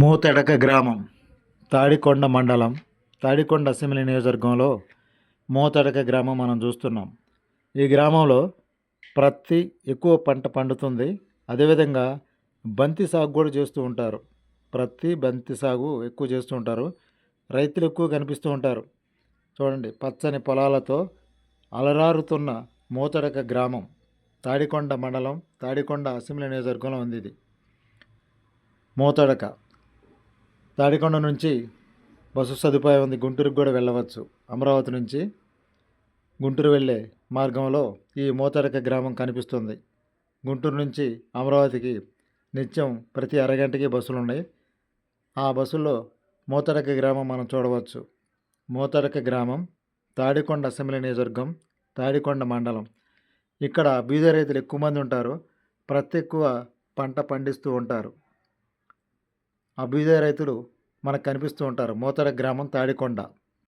మూతెడక గ్రామం తాడికొండ మండలం తాడికొండ అసెంబ్లీ నియోజకవర్గంలో మూతెడక గ్రామం మనం చూస్తున్నాం. ఈ గ్రామంలో ప్రతి ఎక్కువ పంట పండుతుంది. అదేవిధంగా బంతి సాగు కూడా చేస్తూ ఉంటారు. ప్రతి బంతి సాగు ఎక్కువ చేస్తూ ఉంటారు. రైతులు ఎక్కువ కనిపిస్తూ ఉంటారు. చూడండి పచ్చని పొలాలతో అలరారుతున్న మూతడక గ్రామం తాడికొండ మండలం తాడికొండ అసెంబ్లీ నియోజకవర్గంలో ఉంది ఇది. మూతడక తాడికొండ నుంచి బస్సు సదుపాయం ఉంది. గుంటూరుకు కూడా వెళ్ళవచ్చు. అమరావతి నుంచి గుంటూరు వెళ్ళే మార్గంలో ఈ మూతడక గ్రామం కనిపిస్తుంది. గుంటూరు నుంచి అమరావతికి నిత్యం ప్రతి అరగంటకి బస్సులు ఉన్నాయి. ఆ బస్సుల్లో మూతడక గ్రామం మనం చూడవచ్చు. మూతడక గ్రామం తాడికొండ అసెంబ్లీ నియోజకవర్గం తాడికొండ మండలం. ఇక్కడ బీద రైతులు ఎక్కువ మంది ఉంటారు. ప్రతి ఎక్కువ పంట పండిస్తూ ఉంటారు. ఆ రైతులు మనకు కనిపిస్తూ ఉంటారు. మోతడ గ్రామం తాడికొండ.